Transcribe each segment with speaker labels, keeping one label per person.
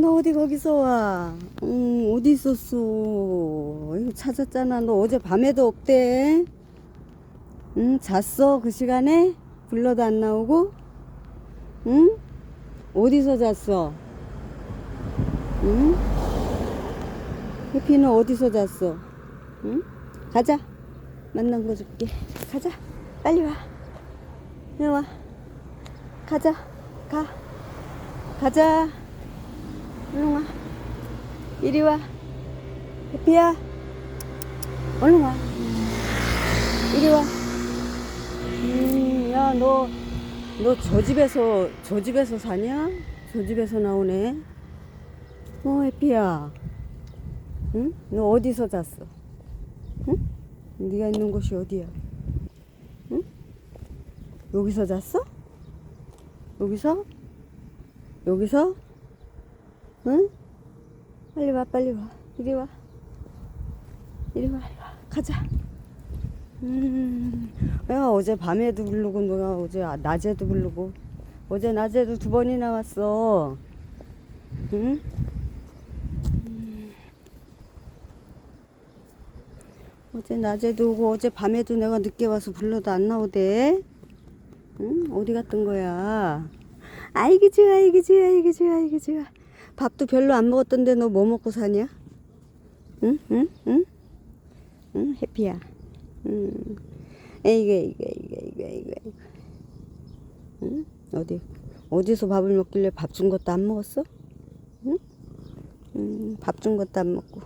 Speaker 1: 너 어디 거기서 와? 응, 어디 있었어? 이거 찾았잖아. 너 어제 밤에도 없대. 응, 잤어? 그 시간에? 불러도 안 나오고? 응? 어디서 잤어? 응? 해피는 어디서 잤어? 응? 가자. 만난 거 줄게. 가자. 빨리 와. 이리 와. 가자. 가. 가자. 얼른 와. 이리 와. 해피야. 얼른 와. 이리 와. 음, 야, 너, 너 저 집에서, 저 집에서 사냐? 저 집에서 나오네. 어, 해피야. 응? 너 어디서 잤어? 응? 네가 있는 곳이 어디야? 응? 여기서 잤어? 여기서? 여기서? 응? 빨리 와, 빨리 와. 이리 와. 이리 와, 이리 와. 가자. 음, 야, 어제 밤에도 부르고, 너가 어제 아- 낮에도 부르고, 어제 낮에도 두 번이나 왔어. 응? 음. 어제 낮에도 오고, 어제 밤에도 내가 늦게 와서 불러도 안 나오대. 응? 어디 갔던 거야? 아이고, 좋아, 아이고, 좋아, 아이고, 좋아, 아이고, 좋아. 밥도 별로 안 먹었던데 너 뭐 먹고 사냐? 응? 응? 응? 응? 해피야. 응. 에이구, 에이구, 에이구, 에이구, 에이구. 응? 어디, 어디서 밥을 먹길래 밥 준 것도 안 먹었어? 응? 응, 밥 준 것도 안 먹고.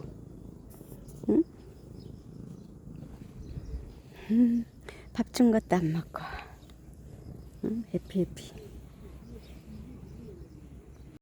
Speaker 1: 응? 밥준 것도 안 먹고. 응? 해피, 해피.